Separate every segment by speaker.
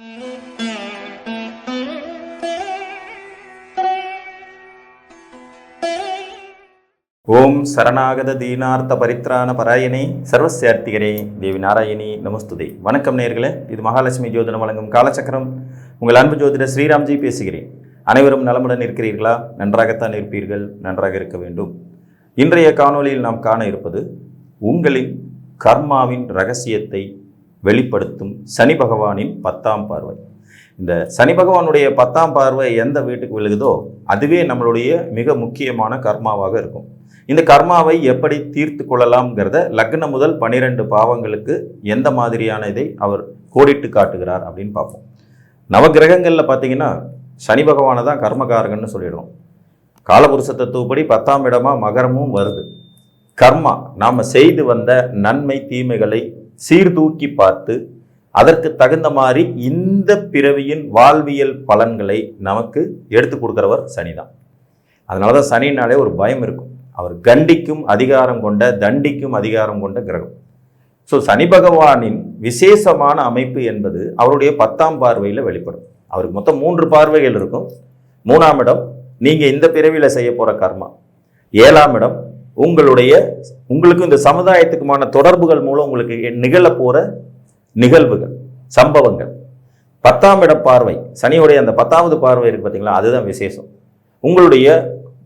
Speaker 1: ஓம் சரணாகத தீனார்த்த பரித்ராண பராயணி சர்வசியார்த்திகரே தேவி நாராயணி நமஸ்துதே. வணக்கம் நேர்களே இது மகாலட்சுமி ஜோதிடம் வழங்கும் காலச்சக்கரம் உங்கள் அன்பு ஜோதிடர் ஸ்ரீராம்ஜி பேசுகிறேன். அனைவரும் நலமுடன் இருக்கிறீர்களா? நன்றாகத்தான் இருப்பீர்கள் நன்றாக இருக்க வேண்டும். இன்றைய காணொளியில் நாம் காண இருப்பது உங்களின் கர்மாவின் ரகசியத்தை வெளிப்படுத்தும் சனி பகவானின் பத்தாம் பார்வை. இந்த சனி பகவானுடைய பத்தாம் பார்வை எந்த வீட்டுக்கு விழுகுதோ அதுவே நம்மளுடைய மிக முக்கியமான கர்மாவாக இருக்கும். இந்த கர்மாவை எப்படி தீர்த்து கொள்ளலாம்ங்கிறத லக்னம் முதல் பனிரெண்டு பாவங்களுக்கு எந்த மாதிரியான இதை அவர் கோடிட்டு காட்டுகிறார் அப்படின்னு பார்ப்போம். நவகிரகங்களில் பார்த்தீங்கன்னா சனி பகவானை தான் கர்மகாரகன்னு சொல்லிடுறோம். காலபுருஷ தத்துவப்படி பத்தாம் இடமா மகரமும் வருது. கர்மா நாம் செய்து வந்த நன்மை தீமைகளை சீர்தூக்கி பார்த்து அதற்கு தகுந்த மாதிரி இந்த பிறவியின் வாழ்வியல் பலன்களை நமக்கு எடுத்து கொடுக்குறவர் சனி தான் அதனால தான் சனினாலே ஒரு பயம் இருக்கும். அவர் கண்டிக்கும் அதிகாரம் கொண்ட தண்டிக்கும் அதிகாரம் கொண்ட கிரகம். ஸோ சனி பகவானின் விசேஷமான அமைப்பு என்பது அவருடைய பத்தாம் பார்வையில் வெளிப்படும். அவருக்கு மொத்தம் மூன்று பார்வைகள் இருக்கும். மூணாம் இடம் நீங்கள் இந்த பிறவியில் செய்ய போகிற கர்மா. ஏழாம் இடம் உங்களுடைய உங்களுக்கும் இந்த சமுதாயத்துக்குமான தொடர்புகள் மூலம் உங்களுக்கு நிகழ போகிற நிகழ்வுகள் சம்பவங்கள். பத்தாம் இட பார்வை. சனியுடைய அந்த பத்தாவது பார்வை இருக்கு பார்த்தீங்களா அதுதான் விசேஷம். உங்களுடைய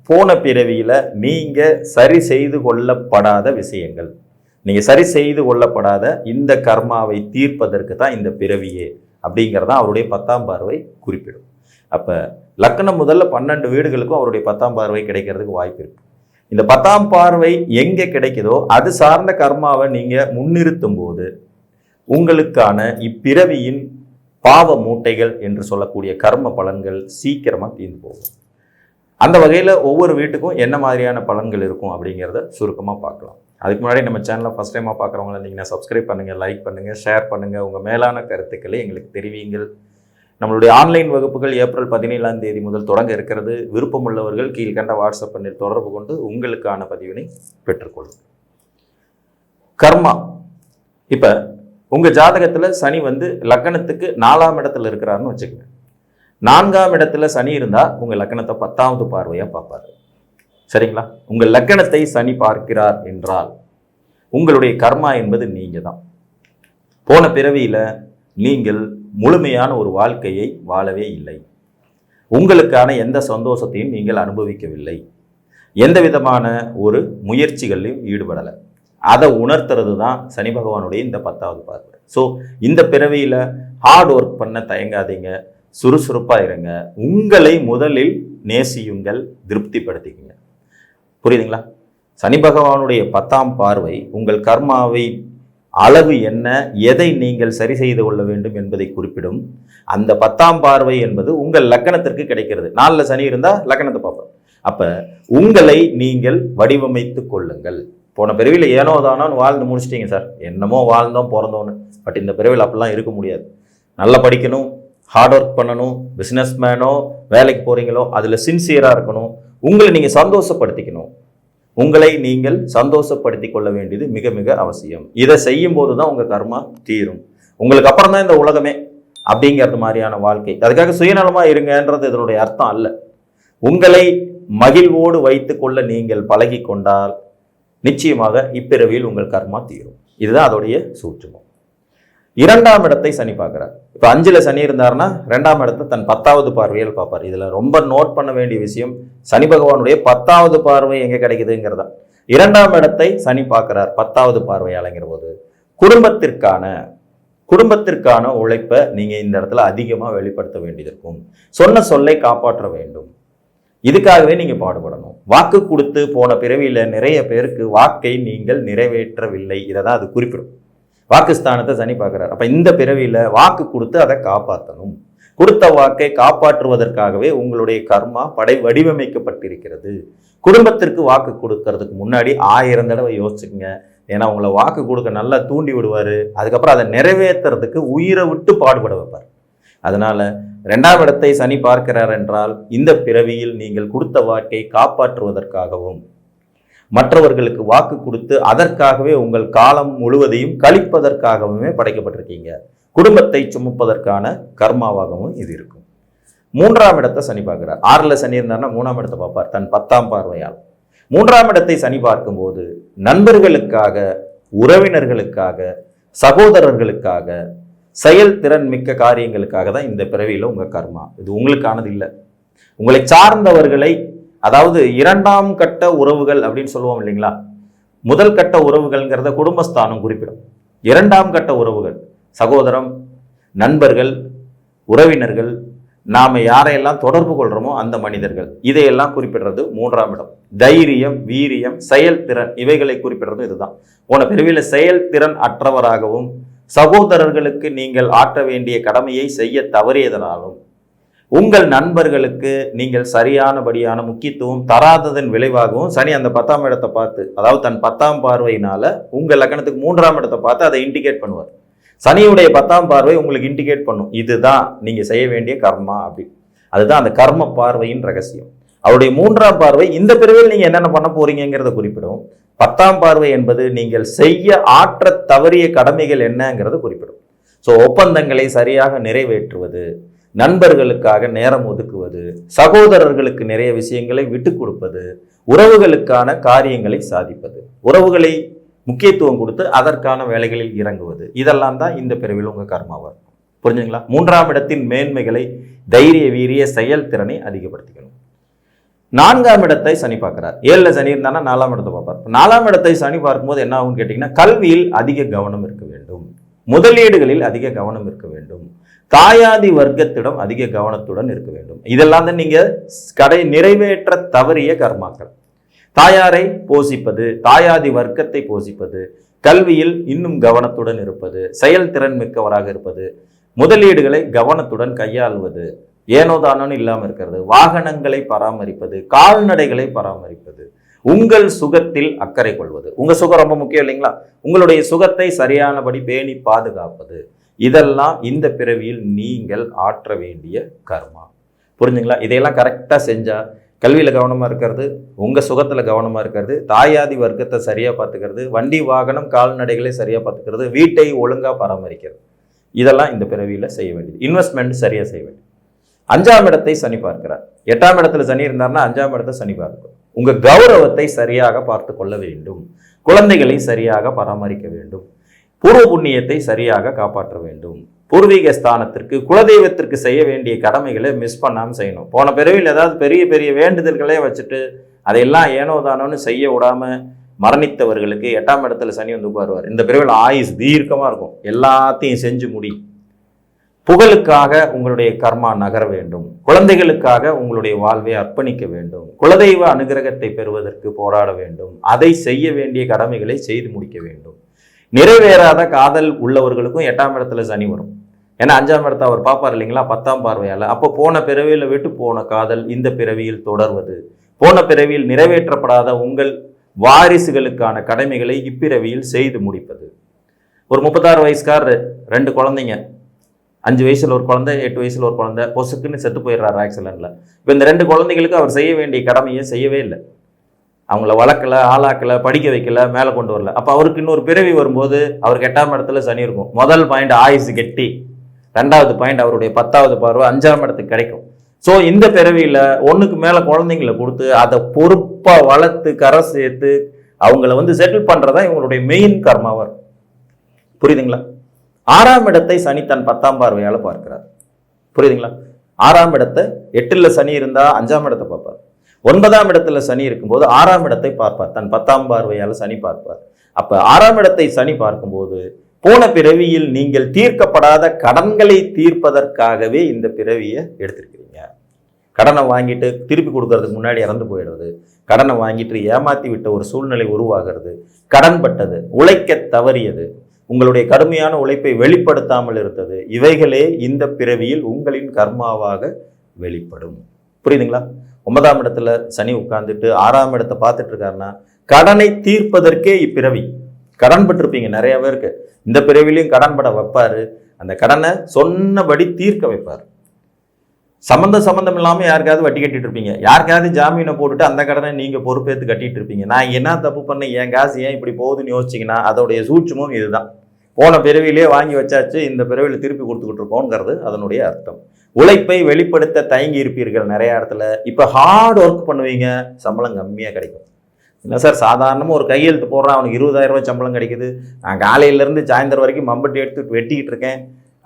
Speaker 1: போன பிறவியில் நீங்கள் சரி செய்து கொள்ளப்படாத விஷயங்கள். நீங்கள் சரி செய்து கொள்ளப்படாத இந்த கர்மாவை தீர்ப்பதற்கு தான் இந்த பிறவியே அப்படிங்கிறதான் அவருடைய பத்தாம் பார்வை குறிப்பிடும். அப்போ லக்னம் முதல்ல பன்னெண்டு வீடுகளுக்கும் அவருடைய பத்தாம் பார்வை கிடைக்கிறதுக்கு வாய்ப்பு இருக்குது இந்த பத்தாம் பார்வை எங்கே கிடைக்குதோ அது சார்ந்த கர்மாவை நீங்கள் முன்னிறுத்தும் போது உங்களுக்கான இப்பிறவியின் பாவ மூட்டைகள் என்று சொல்லக்கூடிய கர்ம பலன்கள் சீக்கிரமாக தீர்ந்து போகும். அந்த வகையில் ஒவ்வொரு வீட்டுக்கும் என்ன மாதிரியான பலன்கள் இருக்கும் அப்படிங்கிறத சுருக்கமாக பார்க்கலாம். அதுக்கு முன்னாடி நம்ம சேனலை ஃபஸ்ட் டைமாக பார்க்குறவங்கள இருந்தீங்கன்னா சப்ஸ்கிரைப் பண்ணுங்கள் லைக் பண்ணுங்கள் ஷேர் பண்ணுங்கள் உங்கள் மேலான கருத்துக்களை எங்களுக்கு தெரிவிங்கள் நம்மளுடைய ஆன்லைன் வகுப்புகள் ஏப்ரல் பதினேழாம் தேதி முதல் தொடங்க இருக்கிறது. விருப்பமுள்ளவர்கள் கீழ்கண்ட வாட்ஸ்அப் பண்ணில் தொடர்பு கொண்டு உங்களுக்கான பதிவினை பெற்றுக்கொள்ளும். கர்மா. இப்போ உங்கள் ஜாதகத்தில் சனி வந்து லக்னத்துக்கு நாலாம் இடத்துல இருக்கிறாருன்னு வச்சுக்கோங்க. நான்காம் இடத்துல சனி இருந்தால் உங்கள் லக்கணத்தை பத்தாவது பார்வையாக பார்ப்பாரு. சரிங்களா? உங்கள் லக்கணத்தை சனி பார்க்கிறார் என்றால் உங்களுடைய கர்மா என்பது நீங்கள் தான் போன பிறவியில் நீங்கள் முழுமையான ஒரு வாழ்க்கையை வாழவே இல்லை. உங்களுக்கான எந்த சந்தோஷத்தையும் நீங்கள் அனுபவிக்கவில்லை. எந்த விதமான ஒரு முயற்சிகளையும் ஈடுபடலை. அதை உணர்த்துறது தான் சனி பகவானுடைய இந்த பத்தாவது பார்வை. ஸோ இந்த பிறவியில் ஹார்ட் ஒர்க் பண்ண தயங்காதீங்க. சுறுசுறுப்பாக இருங்க. உங்களை முதலில் நேசியுங்கள் திருப்திப்படுத்திக்கங்க. புரியுதுங்களா? சனி பகவானுடைய பத்தாம் பார்வை உங்கள் கர்மாவை அளவு என்ன எதை நீங்கள் சரி செய்து கொள்ள வேண்டும் என்பதை குறிப்பிடும். அந்த பத்தாம் பார்வை என்பது உங்கள் லக்கணத்திற்கு கிடைக்கிறது. நாளில் சனி இருந்தால் லக்கணத்தை பார்ப்போம். அப்போ உங்களை நீங்கள் வடிவமைத்து கொள்ளுங்கள். போன பிறவியில் ஏனோ தானோன்னு வாழ்ந்து முடிச்சிட்டீங்க சார். என்னமோ வாழ்ந்தோம் பிறந்தோன்னு பட் இந்த பிறவியில் அப்படிலாம் இருக்க முடியாது. நல்லா படிக்கணும் ஹார்ட் ஒர்க் பண்ணணும் பிஸ்னஸ் மேனோ வேலைக்கு போகிறீங்களோ அதில் சின்சியராக இருக்கணும். உங்களை நீங்கள் சந்தோஷப்படுத்திக்கணும். உங்களை நீங்கள் சந்தோஷப்படுத்தி கொள்ள வேண்டியது மிக மிக அவசியம். இதை செய்யும் போது தான் உங்கள் கர்மா தீரும். உங்களுக்கு அப்புறம் தான் இந்த உலகமே அப்படிங்கிறது மாதிரியான வாழ்க்கை. அதுக்காக சுயநலமாக இருங்கன்றது இதனுடைய அர்த்தம் அல்ல. உங்களை மகிழ்வோடு வைத்து கொள்ள நீங்கள் பழகி கொண்டால் நிச்சயமாக இப்பிறவியில் உங்கள் கர்மா தீரும். இதுதான் அதோடைய சூற்றுமம். இரண்டாம் இடத்தை சனி பார்க்குறார். இப்போ அஞ்சில் சனி இருந்தாருன்னா ரெண்டாம் இடத்தை தன் பத்தாவது பார்வையில் பார்ப்பார். இதில் ரொம்ப நோட் பண்ண வேண்டிய விஷயம் சனி பகவானுடைய பத்தாவது பார்வை எங்கே கிடைக்குதுங்கிறதா இரண்டாம் இடத்தை சனி பார்க்குறார் பத்தாவது பார்வையாளங்கிற போது. குடும்பத்திற்கான குடும்பத்திற்கான உழைப்பை நீங்கள் இந்த இடத்துல அதிகமாக வெளிப்படுத்த வேண்டியது இருக்கும். சொன்ன சொல்லை காப்பாற்ற வேண்டும். இதுக்காகவே நீங்கள் பாடுபடணும். வாக்கு கொடுத்து போன பிறவியில் நிறைய பேருக்கு வாக்கை நீங்கள் நிறைவேற்றவில்லை. இதை தான் அது குறிப்பிடும். வாக்குஸ்தானத்தை சனி பார்க்குறாரு. அப்போ இந்த பிறவியில் வாக்கு கொடுத்து அதை காப்பாற்றணும் கொடுத்த வாக்கை காப்பாற்றுவதற்காகவே உங்களுடைய கர்மா படை வடிவமைக்கப்பட்டிருக்கிறது. குடும்பத்திற்கு வாக்கு கொடுக்கறதுக்கு முன்னாடி ஆயிரம் தடவை யோசிச்சுக்கங்க. ஏன்னா உங்களை வாக்கு கொடுக்க நல்லா தூண்டி விடுவார். அதுக்கப்புறம் அதை நிறைவேற்றுறதுக்கு உயிரை விட்டு பாடுபட வைப்பார். அதனால் ரெண்டாம் இடத்தை சனி பார்க்கிறார் என்றால் இந்த பிறவியில் நீங்கள் கொடுத்த வாக்கை காப்பாற்றுவதற்காகவும் மற்றவர்களுக்கு வாக்கு கொடுத்து அதற்காகவே உங்கள் காலம் முழுவதையும் கழிப்பதற்காகவுமே படைக்கப்பட்டிருக்கீங்க. குடும்பத்தை சுமப்பதற்கான கர்மாவாகவும் இது இருக்கும். மூன்றாம் இடத்தை சனி பார்க்கிறார். ஆறில் சனி இருந்தார்னா மூணாம் இடத்தை பார்ப்பார். தன் பத்தாம் பார்வையால். மூன்றாம் இடத்தை சனி பார்க்கும்போது நண்பர்களுக்காக உறவினர்களுக்காக சகோதரர்களுக்காக செயல்திறன் மிக்க காரியங்களுக்காக தான் இந்த பிறவியில் உங்கள் கர்மா. இது உங்களுக்கானது இல்லை. உங்களை சார்ந்தவர்களை அதாவது இரண்டாம் கட்ட உறவுகள் அப்படின்னு சொல்லுவோம் இல்லைங்களா? முதல் கட்ட உறவுகள்ங்கிறத குடும்பஸ்தானம் குறிப்பிடும். இரண்டாம் கட்ட உறவுகள் சகோதரம் நண்பர்கள் உறவினர்கள் நாம் யாரையெல்லாம் தொடர்பு கொள்கிறோமோ அந்த மனிதர்கள். இதையெல்லாம் குறிப்பிடுறது மூன்றாம் இடம். தைரியம் வீரியம் செயல்திறன் இவைகளை குறிப்பிடுறது இதுதான். போன பிரிவில் செயல்திறன் அற்றவராகவும் சகோதரர்களுக்கு நீங்கள் ஆற்ற வேண்டிய கடமையை செய்ய தவறியதனாலும் உங்கள் நண்பர்களுக்கு நீங்கள் சரியானபடியான முக்கியத்துவம் தராததன் விளைவாகவும் சனி அந்த பத்தாம் இடத்தை பார்த்து அதாவது தன் பத்தாம் பார்வையினால உங்கள் லக்கணத்துக்கு மூன்றாம் இடத்தை பார்த்து அதை இண்டிகேட் பண்ணுவார். சனியுடைய பத்தாம் பார்வை உங்களுக்கு இண்டிகேட் பண்ணும். இதுதான் நீங்கள் செய்ய வேண்டிய கர்மா அப்படி. அதுதான் அந்த கர்ம பார்வையின் ரகசியம். அவருடைய மூன்றாம் பார்வை இந்த பிரிவில் நீங்கள் என்னென்ன பண்ண போறீங்கிறத குறிப்பிடும். பத்தாம் பார்வை என்பது நீங்கள் செய்ய ஆற்ற தவறிய கடமைகள் என்னங்கிறத குறிப்பிடும். ஸோ ஒப்பந்தங்களை சரியாக நிறைவேற்றுவது நண்பர்களுக்காக நேரம் ஒதுக்குவது சகோதரர்களுக்கு நிறைய விஷயங்களை விட்டு கொடுப்பது உறவுகளுக்கான காரியங்களை சாதிப்பது. உறவுகளை முக்கியத்துவம் கொடுத்து அதற்கான வேலைகளில் இறங்குவது. இதெல்லாம் தான் இந்த பிரிவில் உங்கள் கர்மாவாக இருக்கும். புரிஞ்சுங்களா? மூன்றாம் இடத்தின் மேன்மைகளை தைரிய வீரிய செயல்திறனை அதிகப்படுத்திக்கணும். நான்காம் இடத்தை சனி பார்க்கிறார். ஏழில் சனி இருந்தானா நாலாம் இடத்தை பார்ப்பார். நாலாம் இடத்தை சனி பார்க்கும்போது என்ன ஆகும்னு கேட்டிங்கன்னா கல்வியில் அதிக கவனம் இருக்க வேண்டும். முதலீடுகளில் அதிக கவனம் இருக்க வேண்டும். தாயாதி வர்க்கத்திடம் அதிக கவனத்துடன் இருக்க வேண்டும். இதெல்லாம் தான் நீங்க கடை நிறைவேற்ற தவறிய கர்மாக்கள். தாயாரை போஷிப்பது தாயாதி வர்க்கத்தை போஷிப்பது கல்வியில் இன்னும் கவனத்துடன் இருப்பது செயல்திறன் மிக்கவராக இருப்பது முதலீடுகளை கவனத்துடன் கையாள்வது ஏனோதானோன்னு இல்லாமல் இருக்கிறது வாகனங்களை பராமரிப்பது கால்நடைகளை பராமரிப்பது உங்கள் சுகத்தில் அக்கறை கொள்வது. உங்கள் சுகம் ரொம்ப முக்கியம் இல்லைங்களா? உங்களுடைய சுகத்தை சரியானபடி பேணி பாதுகாப்பது. இதெல்லாம் இந்த பிறவியில் நீங்கள் ஆற்ற வேண்டிய கர்மா. புரிஞ்சுங்களா? இதையெல்லாம் கரெக்டாக செஞ்சால் கல்வியில் கவனமாக இருக்கிறது உங்கள் சுகத்தில் கவனமாக இருக்கிறது தாயாதி வர்க்கத்தை சரியாக பார்த்துக்கிறது வண்டி வாகனம் கால்நடைகளை சரியாக பார்த்துக்கிறது வீட்டை ஒழுங்காக பராமரிக்கிறது. இதெல்லாம் இந்த பிறவியில் செய்ய வேண்டியது. இன்வெஸ்ட்மெண்ட் சரியாக செய்ய வேண்டியது. அஞ்சாம் இடத்தை சனி பார்க்கிறார். எட்டாம் இடத்துல சனி இருந்தார்னா அஞ்சாம் இடத்தை சனி பார்க்கும். உங்கள் கௌரவத்தை சரியாக பார்த்து கொள்ள வேண்டும். குழந்தைகளை சரியாக பராமரிக்க வேண்டும். பூர்வ புண்ணியத்தை சரியாக காப்பாற்ற வேண்டும். பூர்வீக ஸ்தானத்திற்கு குலதெய்வத்திற்கு செய்ய வேண்டிய கடமைகளை மிஸ் பண்ணாமல் செய்யணும். போன பிறவியில் ஏதாவது பெரிய பெரிய வேண்டுதல்களே வச்சுட்டு அதையெல்லாம் ஏனோ தானோன்னு செய்ய விடாமல் மரணித்தவர்களுக்கு எட்டாம் இடத்துல சனி வந்து உட்காருவார். இந்த பிறவியில் ஆயுஸ் தீர்க்கமாக இருக்கும். எல்லாத்தையும் செஞ்சு முடி. புகழுக்காக உங்களுடைய கர்மா நகர வேண்டும். குழந்தைகளுக்காக உங்களுடைய வாழ்வை அர்ப்பணிக்க வேண்டும். குலதெய்வ அனுகிரகத்தை பெறுவதற்கு போராட வேண்டும். அதை செய்ய வேண்டிய கடமைகளை செய்து முடிக்க வேண்டும். நிறைவேறாத காதல் உள்ளவர்களுக்கும் எட்டாம் இடத்துல சனி வரும். ஏன்னா அஞ்சாம் இடத்த அவர் பார்ப்பார் இல்லைங்களா? பத்தாம் பார்வையால். அப்போ போன பிறவியில் விட்டு போன காதல் இந்த பிறவியில் தொடர்வது. போன பிறவியில் நிறைவேற்றப்படாத உங்கள் வாரிசுகளுக்கான கடமைகளை இப்பிறவியில் செய்து முடிப்பது. ஒரு முப்பத்தாறு வயசுக்கார் ரெண்டு குழந்தைங்க. அஞ்சு வயசில் ஒரு குழந்தை எட்டு வயசில் ஒரு குழந்தை. பொசுக்குன்னு செத்து போயிடுறாரு ஆக்சிடென்ட்ல. இப்போ இந்த ரெண்டு குழந்தைகளுக்கு அவர் செய்ய வேண்டிய கடமையை செய்யவே இல்லை. அவங்கள வளர்க்கல ஆளாக்கல படிக்க வைக்கல மேலே கொண்டு வரல. அப்போ அவருக்கு இன்னொரு பிறவி வரும்போது அவருக்கு எட்டாம் இடத்துல சனி இருக்கும். முதல் பாயிண்ட் ஆயுசு கெட்டி. ரெண்டாவது பாயிண்ட் அவருடைய பத்தாவது பார்வை அஞ்சாம் இடத்துக்கு கிடைக்கும். ஸோ இந்த பிறவியில் ஒன்றுக்கு மேலே குழந்தைங்கள கொடுத்து அதை பொறுப்பாக வளர்த்து கரை சேர்த்து அவங்கள வந்து செட்டில் பண்ணுறதா இவங்களுடைய மெயின் கர்மாவாக இருக்கும் புரியுதுங்களா? ஆறாம் இடத்தை சனி தன் பத்தாம் பார்வையால் பார்க்கிறார். புரியுதுங்களா? ஆறாம் இடத்தை எட்டில் சனி இருந்தால் அஞ்சாம் இடத்தை பார்ப்பார். ஒன்பதாம் இடத்துல சனி இருக்கும்போது ஆறாம் இடத்தை பார்ப்பார். தன் பத்தாம் பார்வையால் சனி பார்ப்பார். அப்போ ஆறாம் இடத்தை சனி பார்க்கும்போது போன பிறவியில் நீங்கள் தீர்க்கப்படாத கடன்களை தீர்ப்பதற்காகவே இந்த பிறவியை எடுத்திருக்கிறீங்க. கடனை வாங்கிட்டு திருப்பி கொடுக்கறதுக்கு முன்னாடி இறந்து போயிடுறது. கடனை வாங்கிட்டு ஏமாத்தி விட்ட ஒரு சூழ்நிலை உருவாகிறது. கடன்பட்டது உழைக்க தவறியது. உங்களுடைய கடுமையான உழைப்பை வெளிப்படுத்தாமல் இருந்தது. இவைகளே இந்த பிறவியில் உங்களின் கர்மாவாக வெளிப்படும். புரியுதுங்களா? ஒன்பதாம் இடத்துல சனி உட்கார்ந்துட்டு ஆறாம் இடத்தை பார்த்துட்டு இருக்காருன்னா கடனை தீர்ப்பதற்கே இப்பிறவி. கடன் பட்டிருப்பீங்க நிறைய பேருக்கு. இந்த பிறவிலையும் கடன் பட வைப்பாரு. அந்த கடனை சொன்னபடி தீர்க்க வைப்பார். சம்மந்த சம்மந்தம் இல்லாமல் யாருக்காவது வட்டி கட்டிட்டு இருப்பீங்க யாருக்காவது ஜாமீனை போட்டுட்டு அந்த கடனை நீங்கள் பொறுப்பேற்று கட்டிட்டு இருப்பீங்க நான் என்ன தப்பு பண்ணேன்? என் காசு ஏன் இப்படி போகுதுன்னு யோசிச்சிங்கன்னா அதோடைய சூட்சமும் இதுதான். போன பிறவிலே வாங்கி வச்சாச்சு இந்த பிறவியில் திருப்பி கொடுத்துக்கிட்டு இருக்கோங்கிறது அதனுடைய அர்த்தம். உழைப்பை வெளிப்படுத்த தயங்கி இருப்பீர்கள் நிறைய இடத்துல. இப்போ ஹார்ட் ஒர்க் பண்ணுவீங்க சம்பளம் கம்மியாக கிடைக்கும். என்ன சார் சாதாரணமாக ஒரு கையெழுத்து போடுறான் அவனுக்கு இருபதாயிரம் ரூபாய் சம்பளம் கிடைக்குது. நான் காலையிலேருந்து சாயந்தரம் வரைக்கும் மம்பட்டி எடுத்து வெட்டிக்கிட்டு இருக்கேன்.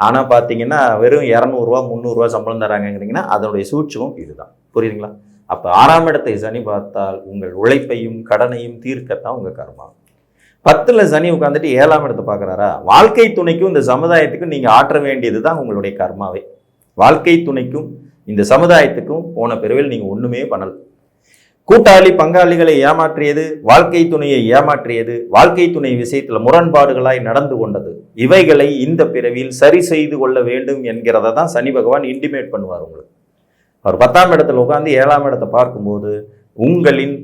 Speaker 1: ஆனால் பார்த்தீங்கன்னா வெறும் இரநூறுவா முந்நூறுரூவா சம்பளம் தராங்கங்கிறீங்கன்னா அதனுடைய சூட்சமும் இதுதான். புரியுதுங்களா? அப்போ ஆறாம் இடத்தை சனி பார்த்தால் உங்கள் உழைப்பையும் கடனையும் தீர்க்கத்தான் உங்கள் கர்மா. பத்தில் சனி உட்காந்துட்டு ஏழாம் இடத்தை பார்க்குறாரா? வாழ்க்கை துணைக்கும் இந்த சமுதாயத்துக்கும் நீங்கள் ஆற்ற வேண்டியது தான் உங்களுடைய கர்மாவே. வாழ்க்கை துணைக்கும் இந்த சமுதாயத்துக்கும் போன பிறவில் நீங்கள் ஒன்றுமே பண்ணல. கூட்டாளி பங்காளிகளை ஏமாற்றியது வாழ்க்கை துணையை ஏமாற்றியது வாழ்க்கை துணை விஷயத்தில் முரண்பாடுகளாய் நடந்து கொண்டது. இவைகளை இந்த பிறவியில் சரி செய்து கொள்ள வேண்டும் என்கிறத தான் சனி பகவான் இன்டிமேட் பண்ணுவார் உங்களுக்கு. அவர் பத்தாம் இடத்துல உட்காந்து ஏழாம் இடத்தை பார்க்கும்போது உங்களின்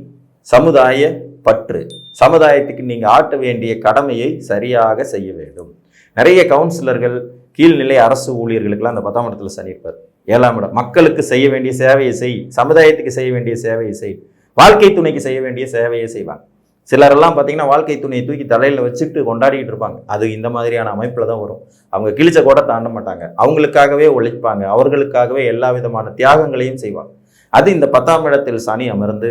Speaker 1: சமுதாய பற்று சமுதாயத்துக்கு நீங்கள் ஆட்ட வேண்டிய கடமையை சரியாக செய்ய வேண்டும். நிறைய கவுன்சிலர்கள் கீழ்நிலை அரசு ஊழியர்களுக்கெல்லாம் அந்த பத்தாம் இடத்துல சனி இருப்பார். ஏழாம் இடம். மக்களுக்கு செய்ய வேண்டிய சேவையை செய். சமுதாயத்துக்கு செய்ய வேண்டிய சேவையை செய். வாழ்க்கை துணைக்கு செய்ய வேண்டிய சேவையை செய்வாங்க. சிலரெல்லாம் பார்த்தீங்கன்னா வாழ்க்கை துணையை தூக்கி தலையில் வச்சுட்டு கொண்டாடிட்டு இருப்பாங்க. அது இந்த மாதிரியான அமைப்பில் தான் வரும். அவங்க கிழிச்ச கூட தாண்ட மாட்டாங்க. அவங்களுக்காகவே உழைப்பாங்க. அவர்களுக்காகவே எல்லா விதமான தியாகங்களையும் செய்வாங்க. அது இந்த பத்தாம் இடத்தில் சனி அமர்ந்து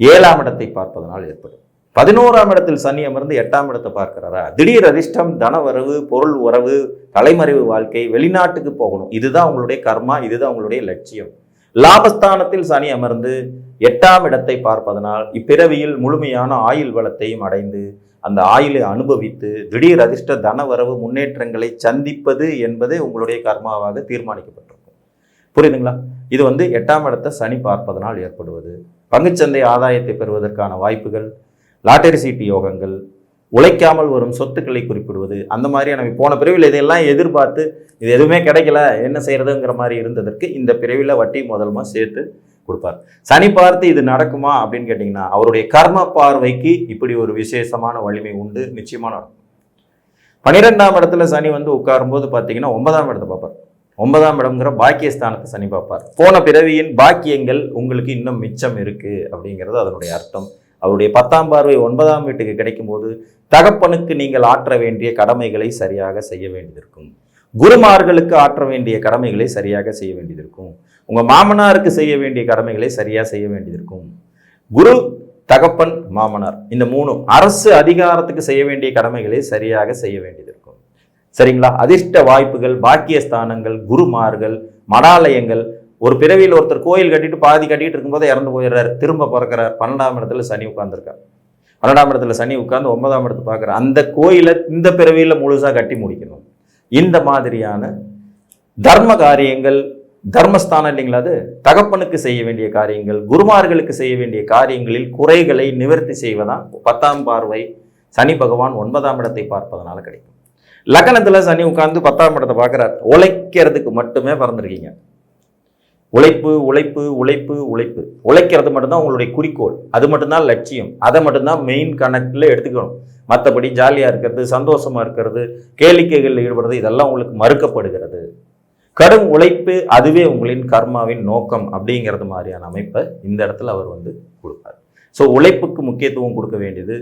Speaker 1: ஏழாம் இடத்தை பார்ப்பதனால் ஏற்படும். பதினோராம் இடத்தில் சனி அமர்ந்து எட்டாம் இடத்தை பார்க்கிறாரா? திடீர் அதிர்ஷ்டம் தனவரவு பொருள் உறவு தலைமறைவு வாழ்க்கை வெளிநாட்டுக்கு போகணும். இதுதான் உங்களுடைய கர்மா இதுதான் உங்களுடைய லட்சியம். லாபஸ்தானத்தில் சனி அமர்ந்து எட்டாம் இடத்தை பார்ப்பதனால் இப்பிறவியில் முழுமையான ஆயுள் வளத்தையும் அடைந்து அந்த ஆயுளை அனுபவித்து திடீர் அதிர்ஷ்ட தனவரவு முன்னேற்றங்களை சந்திப்பது என்பதே உங்களுடைய கர்மாவாக தீர்மானிக்கப்பட்டிருக்கும். புரியுதுங்களா? இது வந்து எட்டாம் இடத்தை சனி பார்ப்பதனால் ஏற்படுவது. பங்குச்சந்தை ஆதாயத்தை பெறுவதற்கான வாய்ப்புகள் லாட்டரி சீட்டு யோகங்கள் உழைக்காமல் வரும் சொத்துக்களை குறிப்பிடுவது அந்த மாதிரியான போன பிரிவில் இதையெல்லாம் எதிர்பார்த்து இது எதுவுமே கிடைக்கல என்ன செய்கிறதுங்கிற மாதிரி இருந்ததற்கு இந்த பிரிவில் வட்டி முதல்மா சேர்த்து கொடுப்பார். சனி பார்த்து இது நடக்குமா அப்படின்னு கேட்டிங்கன்னா அவருடைய கர்ம பார்வைக்கு இப்படி ஒரு விசேஷமான வலிமை உண்டு நிச்சயமாக நடக்கும். பன்னிரெண்டாம் இடத்துல சனி வந்து உட்காரும்போது பார்த்தீங்கன்னா ஒன்பதாம் இடத்தை பார்ப்பார். ஒன்பதாம் இடம்ங்கிற பாக்கியஸ்தானத்தை சனி பார்ப்பார். போன பிறவியின் பாக்கியங்கள் உங்களுக்கு இன்னும் மிச்சம் இருக்குது அப்படிங்கிறது அதனுடைய அர்த்தம். அவருடைய பத்தாம் பார்வை ஒன்பதாம் வீட்டுக்கு கிடைக்கும் போது தகப்பனுக்கு நீங்கள் ஆற்ற வேண்டிய கடமைகளை சரியாக செய்ய வேண்டியதிருக்கும். குருமார்களுக்கு ஆற்ற வேண்டிய கடமைகளை சரியாக செய்ய வேண்டியதிருக்கும். உங்கள் மாமனாருக்கு செய்ய வேண்டிய கடமைகளை சரியாக செய்ய வேண்டியதிருக்கும். குரு தகப்பன் மாமனார் இந்த மூணும் அரசு அதிகாரத்துக்கு செய்ய வேண்டிய கடமைகளை சரியாக செய்ய வேண்டியதிருக்கும். சரிங்களா? அதிர்ஷ்ட வாய்ப்புகள் பாக்கியஸ்தானங்கள் குருமார்கள் மடாலயங்கள் ஒரு பிறவியில் ஒருத்தர் கோயில் கட்டிட்டு பாதி கட்டிட்டு இருக்கும்போது இறந்து போயிடுறாரு. திரும்ப பிறக்கிறார். பன்னெண்டாம் இடத்துல சனி உட்காந்துருக்கார் பன்னெண்டாம் இடத்துல சனி உட்காந்து ஒன்பதாம் இடத்து பார்க்குற அந்த கோயிலை இந்த பிறவியில் முழுசாக கட்டி முடிக்கணும். இந்த மாதிரியான தர்ம காரியங்கள் தர்மஸ்தானம் இல்லைங்களா அது? தகப்பனுக்கு செய்ய வேண்டிய காரியங்கள் குருமார்களுக்கு செய்ய வேண்டிய காரியங்களில் குறைகளை நிவர்த்தி செய்வதான் பத்தாம் பார்வை சனி பகவான் ஒன்பதாம் இடத்தை பார்ப்பதனால கிடைக்கும். லக்னத்துல சனி உட்கார்ந்து பத்தாம் இடத்தை பார்க்குறார். உழைக்கிறதுக்கு மட்டுமே பிறந்திருக்கீங்க. உழைப்பு உழைப்பு உழைப்பு உழைப்பு. உழைக்கிறது மட்டும்தான் உங்களுடைய குறிக்கோள். அது மட்டும்தான் லட்சியம். அதை மட்டும்தான் மெயின் கணக்கில் எடுத்துக்கணும். மற்றபடி ஜாலியாக இருக்கிறது சந்தோஷமாக இருக்கிறது கேளிக்கைகளில் ஈடுபடுறது இதெல்லாம் உங்களுக்கு மறுக்கப்படுகிறது. கடும் உழைப்பு அதுவே உங்களின் கர்மாவின் நோக்கம் அப்படிங்கிறது மாதிரியான அமைப்பை இந்த இடத்துல அவர் வந்து கொடுப்பார். ஸோ உழைப்புக்கு முக்கியத்துவம் கொடுக்க வேண்டியது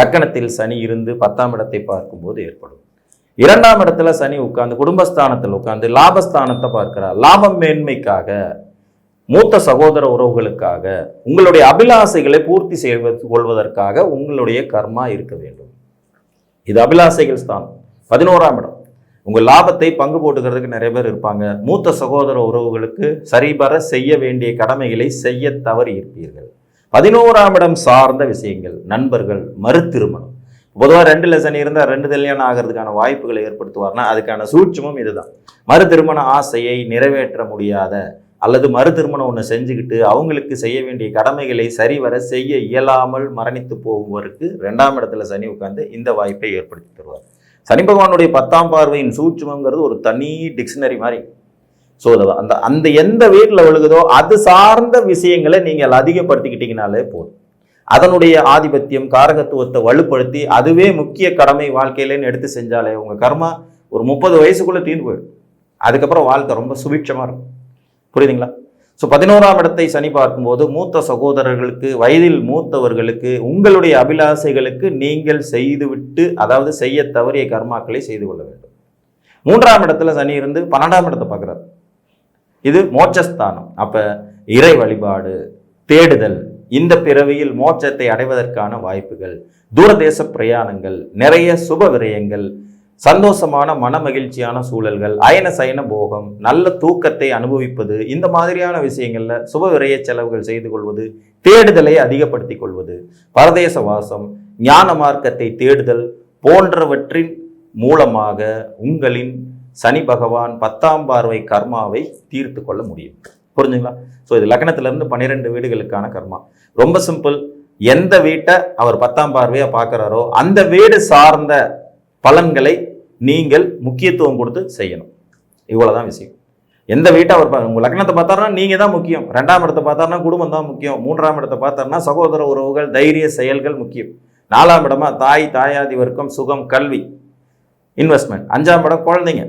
Speaker 1: லக்கணத்தில் சனி இருந்து பத்தாம் இடத்தை பார்க்கும்போது ஏற்படும். இரண்டாம் இடத்துல சனி உட்கார்ந்து குடும்பஸ்தானத்தில் உட்கார்ந்து லாபஸ்தானத்தை பார்க்கிறார். லாபம் மேன்மைக்காக மூத்த சகோதர உறவுகளுக்காக உங்களுடைய அபிலாசைகளை பூர்த்தி செய்வது கொள்வதற்காக உங்களுடைய கர்மா இருக்க வேண்டும். இது அபிலாசைகள் ஸ்தானம். பதினோராம் இடம். உங்கள் லாபத்தை பங்கு போட்டுக்கிறதுக்கு நிறைய பேர் இருப்பாங்க. மூத்த சகோதர உறவுகளுக்கு சரிபர செய்ய வேண்டிய கடமைகளை செய்ய தவறி இருப்பீர்கள். பதினோராம் இடம் சார்ந்த விஷயங்கள். நண்பர்கள் மறுதிருமணம். பொதுவாக ரெண்டு லெசன் இருந்தால் ரெண்டு கல்யாணம் ஆகிறதுக்கான வாய்ப்புகளை ஏற்படுத்துவார்னா அதுக்கான சூட்சமும் இதுதான். மறு திருமண ஆசையை நிறைவேற்ற முடியாத அல்லது மறு திருமணம் ஒன்று செஞ்சுக்கிட்டு அவங்களுக்கு செய்ய வேண்டிய கடமைகளை சரிவர செய்ய இயலாமல் மரணித்து போகுவருக்கு ரெண்டாம் இடத்துல சனி உட்கார்ந்து இந்த வாய்ப்பை ஏற்படுத்தி தருவார். சனி பகவானுடைய பத்தாம் பார்வையின் சூட்சமங்கிறது ஒரு தனி டிக்ஷனரி மாதிரி. ஸோ அந்த அந்த எந்த வீட்டில் விழுகுதோ அது சார்ந்த விஷயங்களை நீங்கள் அதிகப்படுத்திக்கிட்டீங்கனாலே போதும். அதனுடைய ஆதிபத்தியம் காரகத்துவத்தை வலுப்படுத்தி அதுவே முக்கிய கடமை வாழ்க்கையிலன்னு எடுத்து செஞ்சாலே உங்கள் கர்மா ஒரு முப்பது வயசுக்குள்ளே தீர்ந்து போயிடும். அதுக்கப்புறம் வாழ்க்கை ரொம்ப சுபிட்சமாக இருக்கும். புரியுதுங்களா? ஸோ பதினோராம் இடத்தை சனி பார்க்கும்போது மூத்த சகோதரர்களுக்கு வயதில் மூத்தவர்களுக்கு உங்களுடைய அபிலாசைகளுக்கு நீங்கள் செய்துவிட்டு அதாவது செய்ய தவறிய கர்மாக்களை செய்து கொள்ள வேண்டும். மூன்றாம் இடத்துல சனி இருந்து பன்னெண்டாம் இடத்தை பார்க்குறாரு. இது மோட்சஸ்தானம். அப்போ இறை வழிபாடு தேடுதல் இந்த பிறவியில் மோட்சத்தை அடைவதற்கான வாய்ப்புகள் தூரதேச பிரயாணங்கள் நிறைய சுப விரயங்கள் சந்தோஷமான மன மகிழ்ச்சியான சூழல்கள் அயன சயன போகம் நல்ல தூக்கத்தை அனுபவிப்பது இந்த மாதிரியான விஷயங்களில் சுப விரய செலவுகள் செய்து கொள்வது தேடுதலை அதிகப்படுத்திக் கொள்வது பரதேச வாசம் ஞான மார்க்கத்தை தேடுதல் போன்றவற்றின் மூலமாக உங்களின் சனி பகவான் பத்தாம் பார்வை கர்மாவை தீர்த்து கொள்ள முடியும். புரிஞ்சுங்களா? ஸோ இது லக்னத்திலேருந்து பன்னிரெண்டு வீடுகளுக்கான கர்மா. ரொம்ப சிம்பிள் எந்த வீட்டை அவர் பத்தாம் பார்வையாக பார்க்குறாரோ அந்த வீடு சார்ந்த பலன்களை நீங்கள் முக்கியத்துவம் கொடுத்து செய்யணும். இவ்வளோதான் விஷயம். எந்த வீட்டை அவர் உங்கள் லக்னத்தை பார்த்தாருன்னா நீங்கள் தான் முக்கியம். ரெண்டாம் இடத்தை பார்த்தாருன்னா குடும்பம் தான் முக்கியம். மூன்றாம் இடத்தை பார்த்தாருன்னா சகோதர உறவுகள் தைரிய செயல்கள் முக்கியம். நாலாம் இடமா தாய் தாயாதி வர்க்கம் சுகம் கல்வி. இன்வெஸ்ட்மெண்ட் அஞ்சாம் இடம் குழந்தைங்க.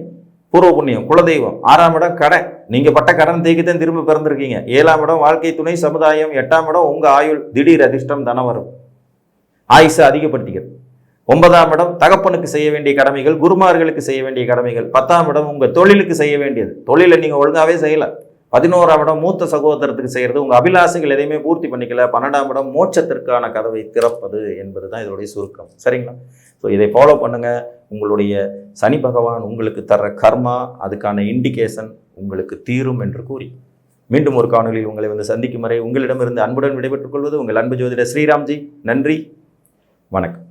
Speaker 1: பூர்வ புண்ணியம் குலதெய்வம் ஆறாம் இடம் கடன் நீங்கள் பட்ட கடன் தேக்கித்தான் திரும்ப பிறந்திருக்கீங்க. ஏழாம் இடம் வாழ்க்கை துணை சமுதாயம். எட்டாம் இடம் உங்கள் ஆயுள் திடீர் அதிர்ஷ்டம் தனம் வரும். ஆயுசை அதிகப்படுத்திக்கிறது ஒன்பதாம் இடம் தகப்பனுக்கு செய்ய வேண்டிய கடமைகள் குருமார்களுக்கு செய்ய வேண்டிய கடமைகள். பத்தாம் இடம் உங்கள் தொழிலுக்கு செய்ய வேண்டியது. தொழிலை நீங்கள் ஒழுங்காகவே செய்யலை. பதினோராம் இடம் மூத்த சகோதரத்துக்கு செய்கிறது உங்கள் அபிலாசைகள் எதையுமே பூர்த்தி பண்ணிக்கல. பன்னெண்டாம் இடம் மோட்சத்திற்கான கதவை திறப்பது என்பது தான் இதனுடைய சுருக்கம். சரிங்களா? ஸோ இதை ஃபாலோ பண்ணுங்கள் உங்களுடைய சனி பகவான் உங்களுக்கு தர்ற கர்மா அதுக்கான இண்டிகேஷன் உங்களுக்கு தீரும் என்று கூறி. மீண்டும் ஒரு காணொலியில் உங்களை வந்து சந்திக்கும் வரை உங்களிடமிருந்து அன்புடன் விடைபெற்றுக் கொள்வது உங்கள் அன்பு ஜோதிட ஸ்ரீராம்ஜி. நன்றி. வணக்கம்.